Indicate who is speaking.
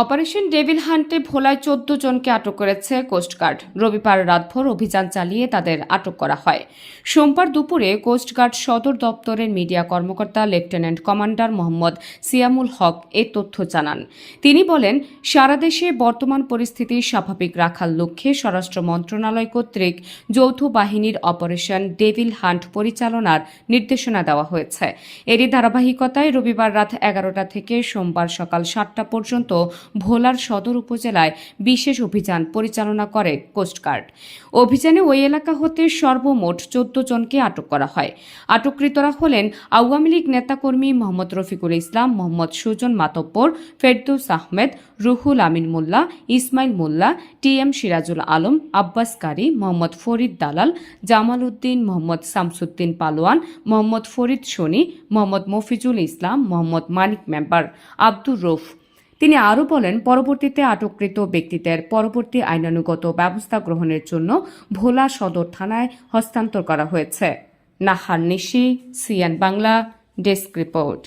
Speaker 1: Operation devil হান্টে ভোলায় চোদ্দ জনকে আটক করেছে কোস্টগার্ড রবিবার রাতভর অভিযান চালিয়ে তাদের আটক করা হয়। সোমবার দুপুরে কোস্টগার্ড সদর দপ্তরের মিডিয়া কর্মকর্তা লেফটেন্যান্ট কমান্ডার মোহাম্মদ সিয়ামুল হক এ তথ্য জানান। তিনি বলেন, সারা দেশে বর্তমান পরিস্থিতি স্বাভাবিক রাখার লক্ষ্যে স্বরাষ্ট্র মন্ত্রণালয় কর্তৃক যৌথ বাহিনীর অপারেশন ডেভিল হান্ট পরিচালনার নির্দেশনা দেওয়া হয়েছে। এরই ধারাবাহিকতায় রবিবার রাত এগারোটা থেকে সোমবার সকাল সাতটা পর্যন্ত ভোলার সদর উপজেলায় বিশেষ অভিযান পরিচালনা করে কোস্টগার্ড অভিযানে ওই এলাকা হতে সর্বমোট চোদ্দ জনকে আটক করা হয়। আটককৃতরা হলেন আওয়ামী লীগ নেতাকর্মী Mohammad Rafiqul Islam, Mohammad Sujan Matbor, Ferdous Ahmed, Ruhul Amin Molla, Ismail Molla, T M Sirajul Alam, Abbas Qari, Mohammad Farid Dalal, Jamal Uddin, Mohammad Shamsuddin Palowan, Mohammad Farid Shoni Mohammad Mofizul Islam, Mohammad Manik member, Abdur Rouf তিনি আরও বলেন, পরবর্তীতে আটককৃত ব্যক্তিদের পরবর্তী আইনানুগত ব্যবস্থা গ্রহণের জন্য ভোলা সদর থানায় হস্তান্তর করা হয়েছে। Nahar Nishi, CN Bangla, desk report.